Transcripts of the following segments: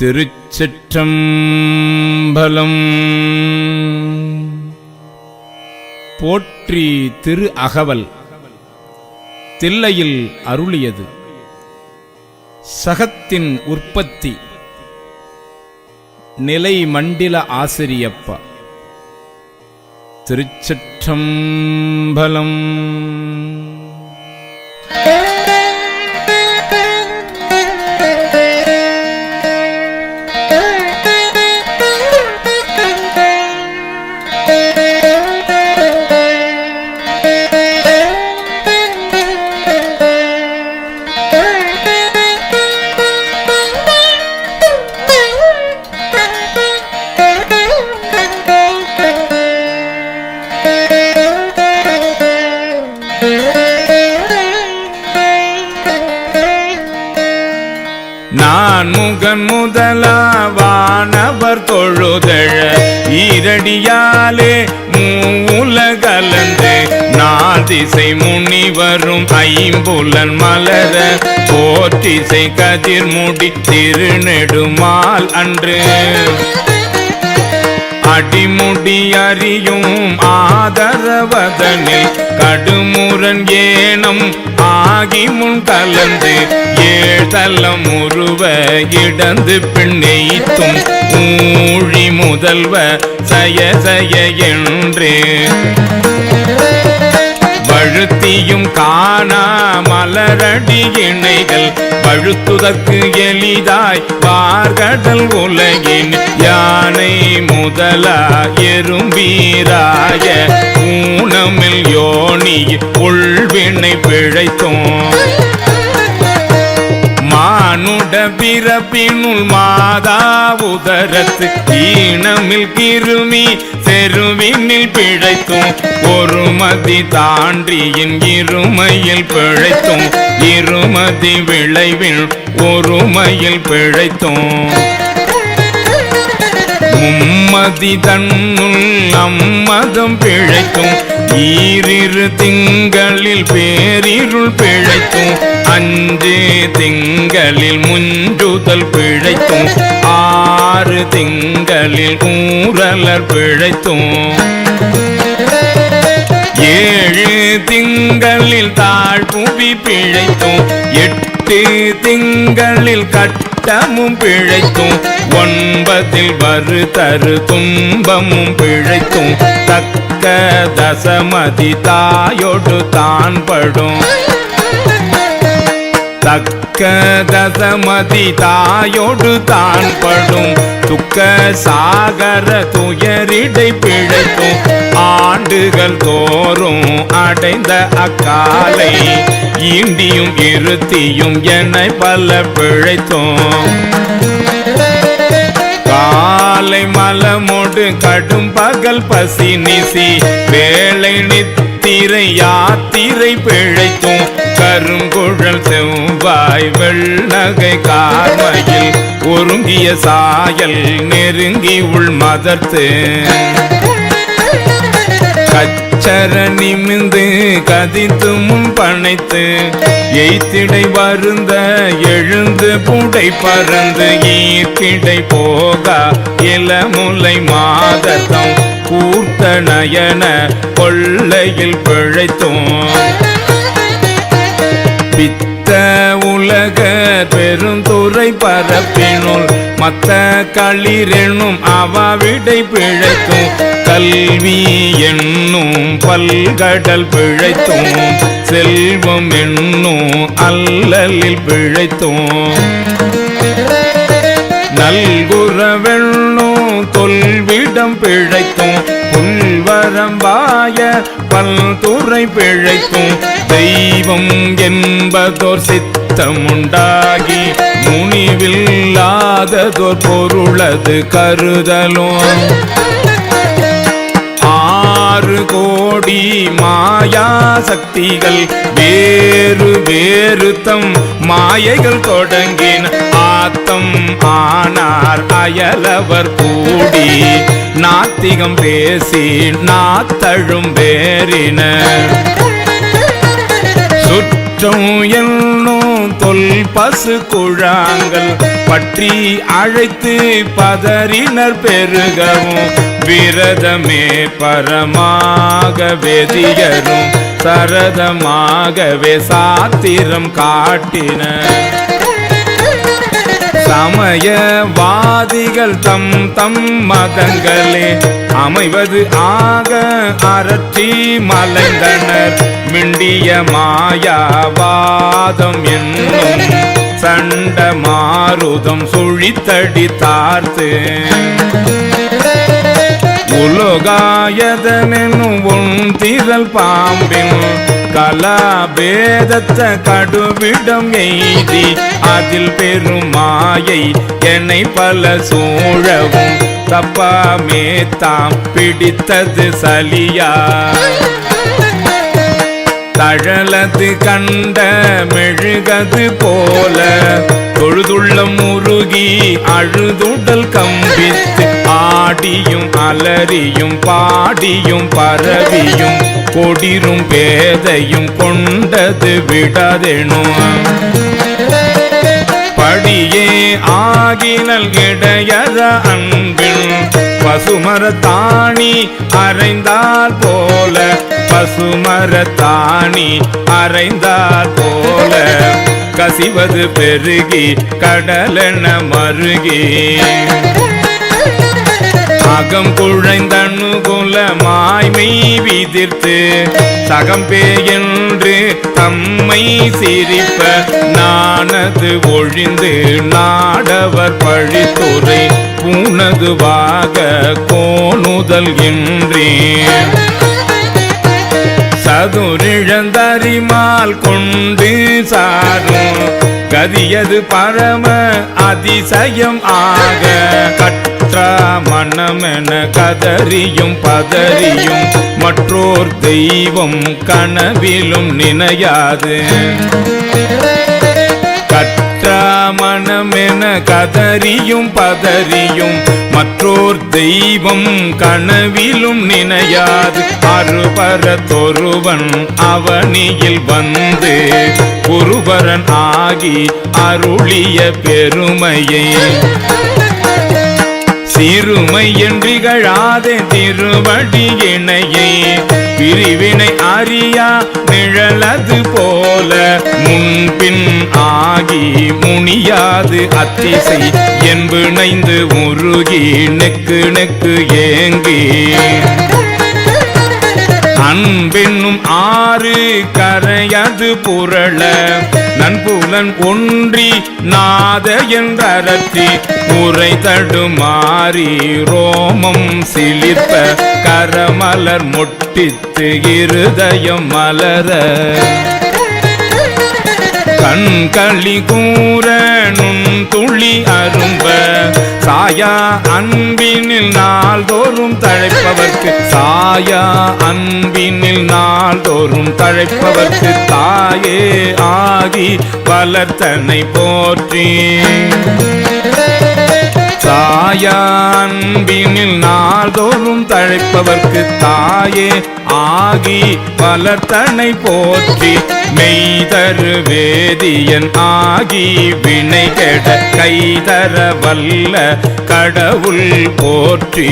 திருச்சிற்றம்பலம். போற்றி திரு அகவல் தில்லையில் அருளியது. சகத்தின் உற்பத்தி நிலை மண்டில ஆசிரியப்பா. திருச்சிற்றம்பலம். போற்றும் ஐம்புலன் மலர போற்றிசை கதிர் முடி திருநெடுமால் அன்று. அடிமுடி அறியும் ஆதரவதனில் கடுமுரன் ஏனம் ஆகி முன் கலந்து ஏழ்தலம் உருவ இடந்து பின்னெய்த்தும் மூழி முதல்வ சய சய என்று. வழுத்தியும் காணா மலரடி இணைகள் பழுத்துதற்கு எளிதாய் பார்கடல் உலகின் யானை முதலா எறும்பீராய. ஊனமில் யோனி உள்வினை பிழைத்தோம். மானுட பிறப்பினுள் மாதா உதரத்து ஈனமில் கிருமி செருவினில் பிழைத்தும் ஒருமதி தாண்டியின் இருமையில் பிழைத்தும் இருமதி விளைவில் ஒருமையில் பிழைத்தும் மும்மதி தன்னுள் அம்மதம் பிழைக்கும். ஈரிரு திங்களில் பேரிருள் பிழைத்தும் அஞ்சு திங்களில் முஞ்சுதல் பிழைத்தும் ஆறு திங்களில் ஊரலர் பிழைத்தும். ஏழு திங்களில் தாழ்புவி பிழைத்தும். எட்டு திங்களில் கட்டமும் பிழைக்கும். ஒன்பதில் வரு தரு துன்பமும் பிழைக்கும். தக்க தசமதி தாயோடு தான் படும் தக்க தசமதி தாயோடு தான் படும் துக்க சாகர துயரிடை பிழைக்கும் ஆண்டுகள் தோறும் அடைந்த அக்காலை இண்டியும் இருத்தியும் என்னை பல பிழைத்தோம். காலை மலமோடு கடும் பகல் பசி நிசி வேலை நித்திரை யாத்திரை பிழைத்தும் கருங்குழல் செவ்வாய் வெள்ளகை கார்மையில் ஒருங்கிய சாயல் நெருங்கி உள் மதர்த்து. கச்சர நிமிந்து கதித்து முன் பனைத்து எய்த்திடை வருந்த எழுந்து புடை பறந்து ஈர்க்கிடை போகா இளமுலை மாதத்தம் கூர்த்த நயன கொள்ளையில் பிழைத்தோம். பித்த பெருந்துறை பரப்பினுள் மத்த களிரெனும் அவாவிடை பிழைக்கும் கல்வி என்னும் பல்கடல் பிழைத்தும் செல்வம் என்னும் அல்லலில் பிழைத்தும். நல்குறவெண்ணும் தொல்விடம் பிழைத்தும் புல்வரம்பாய பல்துறை பிழைக்கும் தெய்வம் என்பதோர் சித்தமுண்டாகி முனிவில்லாததோர் பொருளது கருதலும். ஆறு கோடி மாயா சக்திகள் வேறு வேறு தம் மாயைகள் தொடங்கின ஆத்தம் ஆனார் அயலவர் கூடி. நாத்திகம் பேசி நாத்தழும் வேறின சுற்றும் என்னும் தொல் பசு குழாங்கள் பற்றி அழைத்து பதறினர் பெருகவும். விரதமே பரமாக வெதியரும் சரதமாகவே சாத்திரம் காட்டின சமயவாதிகள் தம் தம் மதங்களே அமைவது ஆக அரற்றி மலைந்தனர். மிண்டிய மாயாவாதம் என்னும் சண்ட மாருதம் சுழித்தடி தார்த்து. உலோகாயதனும் உன் திரள் பாம்பின் கலாபேதத்த கடுவிடம் எய்தி அதில் பெருமாயை என்னை பல சூழவும். தப்பாமே தாம் பிடித்தது சலியா. தழலது கண்ட மெழுகது போல தொழுதுள்ளம் முருகி அழுதுடல் கம்பித்து ஆடியும் அலறியும் பாடியும் பரவியும் கொடிரும் பேதையும் கொண்டது விடாதெனும். படியே ஆகினல் இடையற அன்பின் பசுமரத்தாணி அரைந்தால் போல. பசுமரத்தாணி அரைந்தால் போல. கசிவது பெருகி கடலென மருகி. அகம் குழைந்தனுகுல மாய்மை விதிர்த்து சகம் என்று தம்மை சிரிப்ப நானது ஒழிந்து நாடவர் பழித்துறை பூனதுவாக கோணுதல் என்றேன் சதுரிழந்தறிமால் கொண்டு சாரும் கதியது பரம அதிசயம் ஆக. கற்றா மனமென கதறியும் பதறியும் மற்றோர் தெய்வம் கனவிலும் நினையாது. கற்றா மனமென கதறியும் பதறியும். மற்றோர் தெய்வம் கனவிலும் நினையாது. அருபரத்தொருவன் அவனியில் வந்து குருபரன் ஆகி அருளிய பெருமையை. சிறுமை என்றிகழாதே திருவடி இணையை. பிரிவினை அறியா நிழலது போல முன்பின் ஆகி முனியாது அத்திசை. என்பிணைந்து உருகி நெக்கு நெக்கு ஏங்கி. அன்பென்னும் ஆறு கரையது புரள நண்புலன் ஒன்றி நாத என்றரற்றி உரை தடுமாறி ரோமம் சிலிர்ப்ப கரமலர் மொட்டித்து இருதயம் மலர. கண்களி கூற நுண் துளி அரும்ப. சாயா அன்பினில் நாள்தோறும் தழைப்பவர்க்கு. சாயா அன்பினில் நாள்தோறும் தழைப்பவர்க்கு. தாயே ஆகி வளர்த்தனை போற்றி. தாயான்பினில் நாள்தோறும் தழைப்பவர்க்கு தாயே ஆகி வளர்த்தனை போற்றி மெய்தரு வேதியன் ஆகி வினை கெட கைதர வல்ல கடவுள் போற்றி.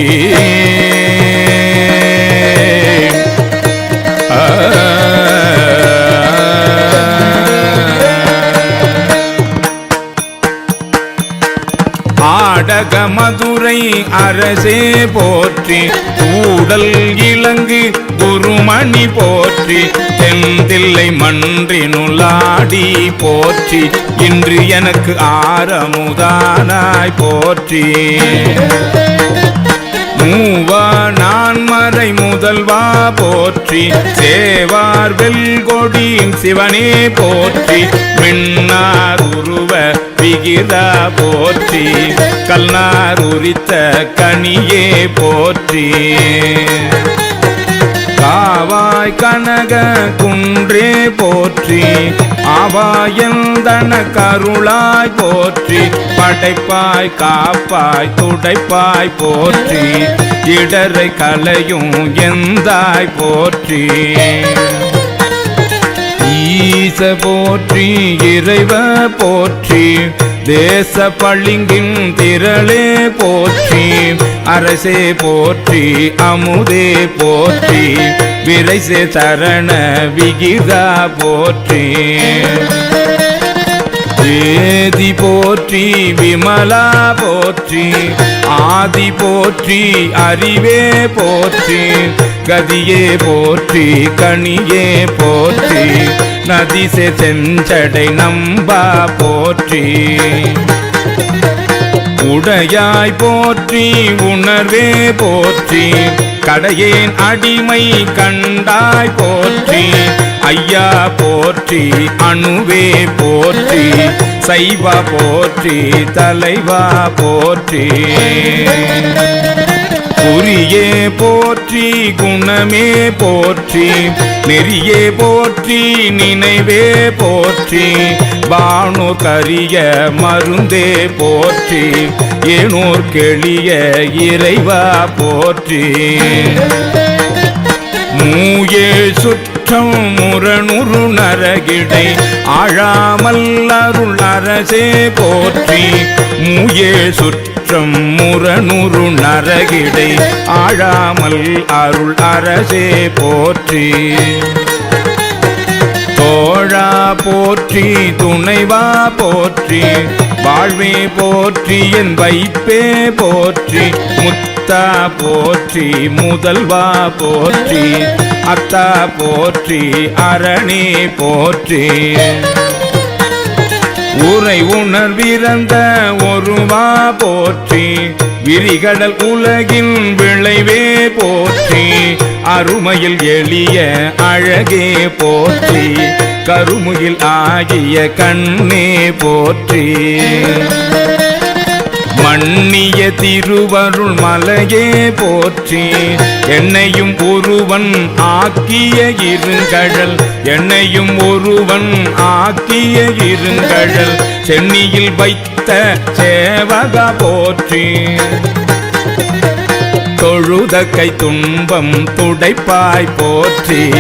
ஆ. மதுரை அரசே போற்றி கூடல் இலங்கு குருமணி போற்றி தெந்தில்லை மன்றினுளாடி போற்றி இன்று எனக்கு ஆரமுதானாய் போற்றி. மூவா நான் மறை முதல்வா போற்றி சேவார் வெல்கொடி சிவனே போற்றி மின்னார் உருவ விகிதா போற்றி கல்நார் உரித்த கனியே போற்றி. காவாய் கனக குன்றே போற்றி ஆவாயந்தன கருளாய் போற்றி படைப்பாய் காப்பாய் துடைப்பாய் போற்றி இடரை கலையும் எந்தாய் போற்றி. ஈச போற்றி இறைவ போற்றி தேச பளிங்கின் திரளே போற்றி அரசே போற்றி அமுதே போற்றி விரைசே சரண விகிதா போற்றி. வேதி போற்றி விமலா போற்றி ஆதி போற்றி அறிவே போற்றி கதியே போற்றி கனியே போற்றி நதிசே செஞ்சடை நம்பா போற்றி. உடையாய் போற்றி உணர்வே போற்றி. கடையேன் அடிமை கண்டாய் போற்றி. ஐயா போற்றி அணுவே போற்றி. சைவா போற்றி தலைவா போற்றி. குறியே போற்றி குணமே போற்றி நெறியே போற்றி நினைவே போற்றி பானு கரிய மருந்தே போற்றி ஏனோர் கெளிய இறைவா போற்றி. மூயே முற்றம் முரணுரு நரகிடை. ஆழாமல் அருள் அரசே போற்றி. முயே சுற்றம் முரணுரு நரகிடை. ஆழாமல் அருள் அரசே போற்றி. வாழா போற்றி துணைவா போற்றி. வாழ்வே போற்றி என் வைப்பே போற்றி. முத்தா போற்றி முதல்வா போற்றி. அத்தா போற்றி அரணே போற்றி. உரை உணர்விறந்த ஒருவா போற்றி. விரிகடல் உலகின் விளைவே போற்றி. அருமையில் எளிய அழகே போற்றி. கருமுகில் ஆகிய கண்ணே போற்றி. மண்ணிய திருவருள் மலையே போற்றி. என்னையும் ஒருவன் ஆக்கிய இருங்கடல் என்னையும் ஒருவன் ஆக்கிய இருங்கடல் சென்னியில் வைத்த சேவக போற்றி. தொழுத கை துன்பம் துடைப்பாய் போற்றி.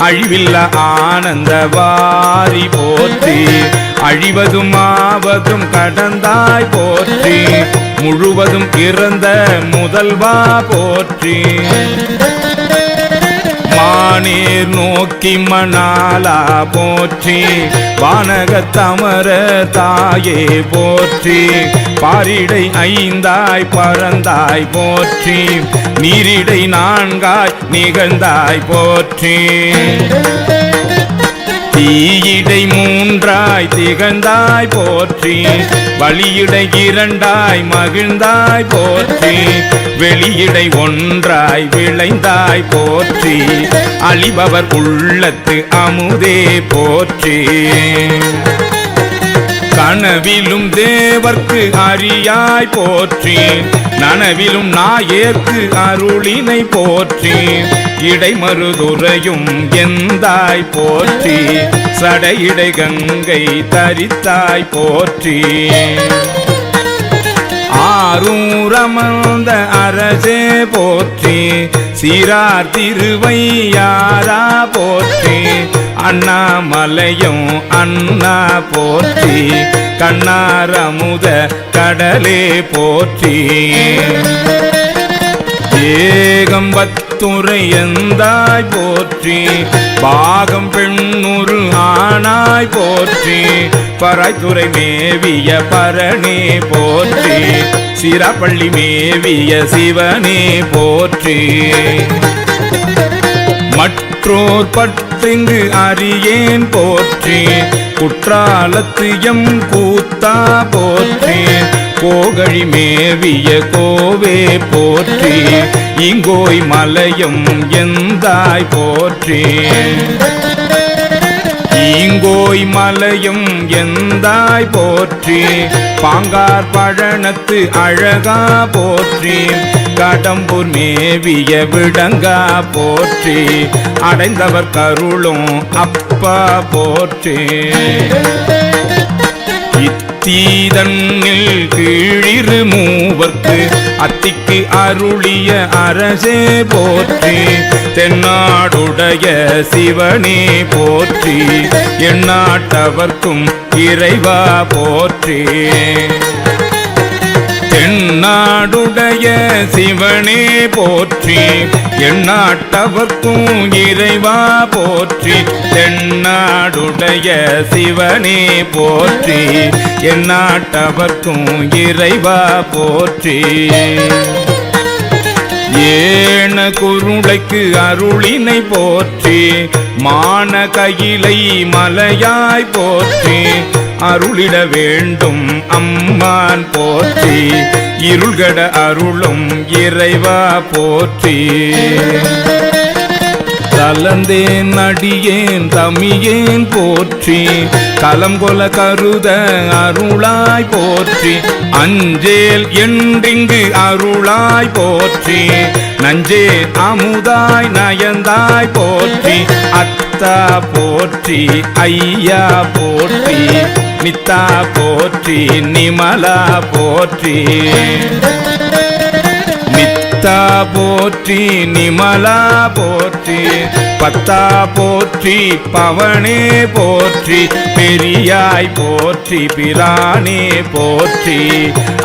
அழிவில்ல ஆனந்த வாரி போற்றி. அழிவதும் ஆவதும் கடந்தாய் போற்றி. முழுவதும் இறந்த முதல்வா போற்றி. மானீர் நோக்கி மணாலா போற்றி. வானகத்தமர தாயே போற்றி. பாரிடை ஐந்தாய் பறந்தாய் போற்றி. நீரிடை நான்காய் நிகழ்ந்தாய் போற்றி. தீயிடை மூன்றாய் திகழ்ந்தாய் போற்றி. வழியிடை இரண்டாய் மகிழ்ந்தாய் போற்றி. வெளியிடை ஒன்றாய் விளைந்தாய் போற்றி. அழிபவர் உள்ளத்து அமுதே போற்றி. கனவிலும் தேவர்க்கு அறியாய் போற்றி. நனவிலும் நாயேற்கு அருளினை போற்றி. இடைமருதுரையும் எந்தாய் போற்றி? சடையிடை கங்கை தரித்தாய் போற்றி. ஆரூரமர்ந்த அரசே போற்றி. சீரார் திருவையாரா போற்றி. அண்ணாமலையும் அண்ணா போற்றி. கண்ணாரமுத கடலே போற்றி. ஏகம்பத்துரை எந்தாய் போற்றி? பாகம் பெண்ணுரு ஆனாய் போற்றி. பராய்த்துறை மேவிய பரணி போற்றி. சிறப்பள்ளி மேவிய சிவனே போற்றி. மற்றோர் பற்றிங்கு அறியேன் போற்றி. குற்றாலத்து எம் கூத்தா போற்றி. கோகழி மேவிய கோவே போற்றி இங்கோய் மலையும் எந்தாய் போற்றி. ஈங்கோய் மலையும் எந்தாய் போற்றி பாங்கார் பழனத்து அழகா போற்றி கடம்பூர் மேவிய விடங்கா போற்றி அடைந்தவர் கருளும் அப்பா போற்றி. தீதன்னில் கீழிரு மூவர்க்கு அத்திக்கு அருளிய அரசே போற்றி தென்னாடுடைய சிவனே போற்றி எந்நாட்டவர்க்கும் இறைவா போற்றி. தென்னாடுடைய சிவனே போற்றி எந்நாட்டவர்க்கும் இறைவா போற்றி தென்னாடுடைய சிவனே போற்றி எந்நாட்டவர்க்கும் இறைவா போற்றி. ஏன குருளைக்கு அருளினை போற்றி மான கையிலை மலையாய் போற்றி அருளிட வேண்டும் அம்மான் போற்றி. இருள்கட அருளும் இறைவா போற்றி. கலந்தேன் அடியேன் தமியேன் போற்றி. கலம் கொல கருத அருளாய் போற்றி. அஞ்சேல் என்றிங்கு அருளாய் போற்றி. நஞ்சே அமுதாய் நயந்தாய் போற்றி. அத்தா போற்றி ஐயா போற்றி. நித்தா போற்றி நிமலா போற்றி. நித்தா போற்றி நிமலா போற்றி பத்தா போற்றி பவனே போற்றி பெரியாய் போற்றி பிரானே போற்றி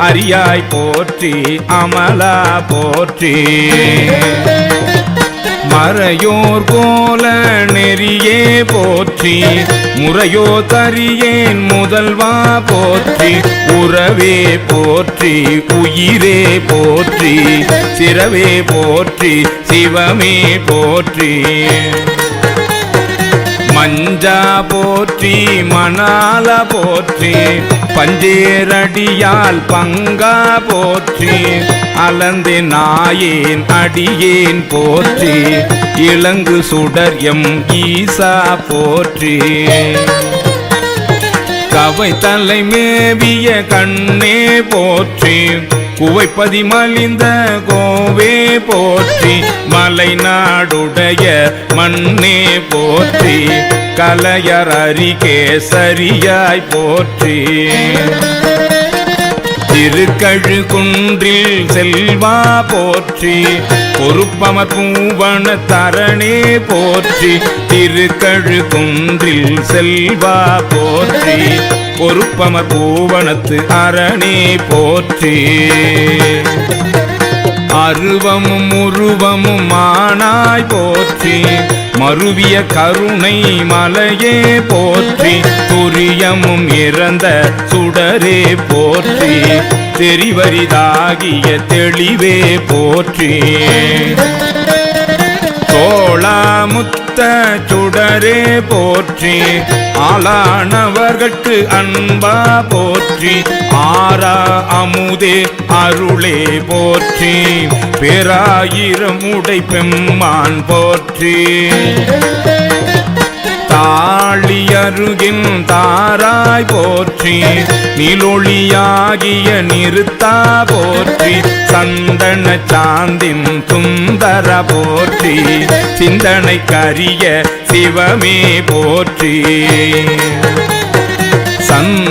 அரியாய் போற்றி அமலா போற்றி. மறையோர் கோல நெறியே போற்றி முறையோ தரியேன் முதல்வா போற்றி உறவே போற்றி உயிரே போற்றி சிறவே போற்றி சிவமே போற்றி. மஞ்சா போற்றி மணால போற்றி பஞ்சேரடியால் பங்கா போற்றி அலந்து நாயேன் அடியேன் போற்றி இளங்கு சுடர் எம் ஈசா போற்றி. கவை தலை மேவிய கண்ணே போற்றி குவைப்பதி மலிந்த கோவே போற்றி மலை நாடுடைய மண்ணே போற்றி கலையர் அரிகேசரியாய் போற்றி. திருக்கழு குன்றில் செல்வா போற்றி பொறுப்பமர் பூவன தரணே போற்றி திருக்கழு குன்றில் செல்வா போற்றி பொறுப்பமர் பூவனத்து அரணே போற்றி. அருவமும் உருவமும் மானாய் போற்றி. மருவிய கருணை மலையே போற்றி. துரியமும் இறந்த சுடரே போற்றி. தெரிவரிதாகிய தெளிவே போற்றி. தோளாமுத்து சுடரே போற்றி. ஆளானவர்கட்கு அன்பா போற்றி. ஆரா அமுதே அருளே போற்றி. பேராயிரம் உடை பெம்மான் போற்றி. தாழி அருகின் தாராய் போற்றி. நிலொளியாகிய நிறுத்தா போற்றி. சந்தன சாந்தின் சுந்தர போற்றி. சிந்தனை கரிய சிவமே போற்றி.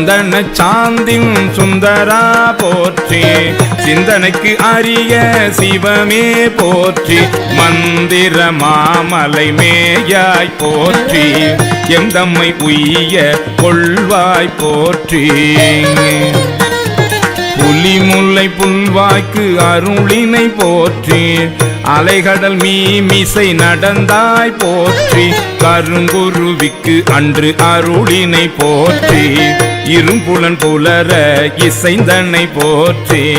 சந்தன சாந்தின் சுந்தரா போற்றி. சிந்தனைக்கு அரிய சிவமே போற்றி. மந்திர மாமலை மேயாய் போற்றி. எந்தம்மை உய்ய கொள்வாய் போற்றி. புலிமுல்லை புல்வாய்க்கு அருளினை போற்றி. அலைகடல் மீமிசை நடந்தாய் போற்றி. கருங்குருவிக்கு அன்று அருளினை போற்றி. இரும்புலன் புலர இசைந்தனை போற்றி.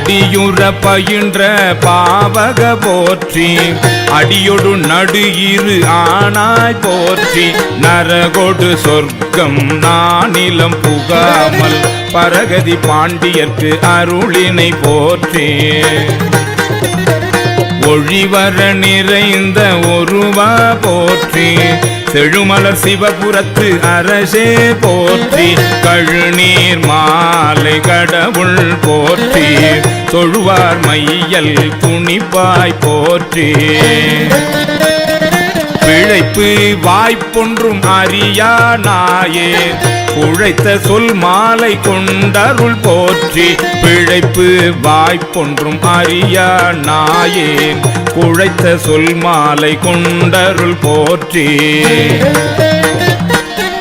அடியுற பயின்ற பாவக போற்றி. அடியொடு நடு இரு ஆனாய் போற்றி. நரகொடு சொர்க்கம் நானிலம் புகாமல் பரகதி பாண்டியர்க்கு அருளினை போற்றி. ஒழிவர நிறைந்த ஒருவா போற்றி. செழுமலர் சிவபுரத்து அரசே போற்றி. கழுநீர் மாலை கடவுள் போற்றி. தொழுவார் மையல் துணிப்பாய் போற்றி. பிழைப்பு வாய்ப்பொன்றும் அறியா நாயே உழைத்த சொல் மாலை கொண்டருள் போற்றி பிழைப்பு வாய்ப்பொன்றும் அறியா நாயேன் உழைத்த சொல் மாலை கொண்டருள் போற்றி.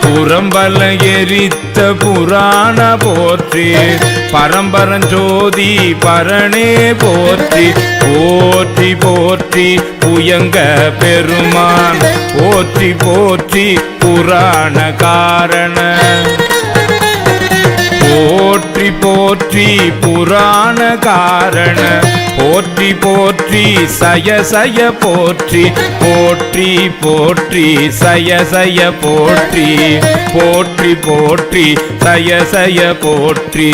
புறம்பல எரித்த புராண போற்றி பரம்பரஞ்சோதி பரணே போற்றி போற்றி போற்றி புயங்க பெருமான் போற்றி போற்றி புராண காரண போற்றி போற்றி புராண காரண. போற்றி போற்றி சய சய போற்றி. போற்றி போற்றி சய சய போற்றி. போற்றி போற்றி சய சய போற்றி.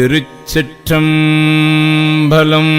திருச்சிற்றம்பலம்